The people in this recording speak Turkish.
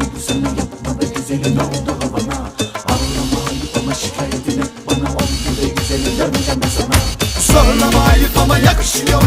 bu sana yapma be oldu havana? Ağlama Halif ama şikayetine bana ol be güzelim döneceğim ben sana. Zorlama ama yakışıyor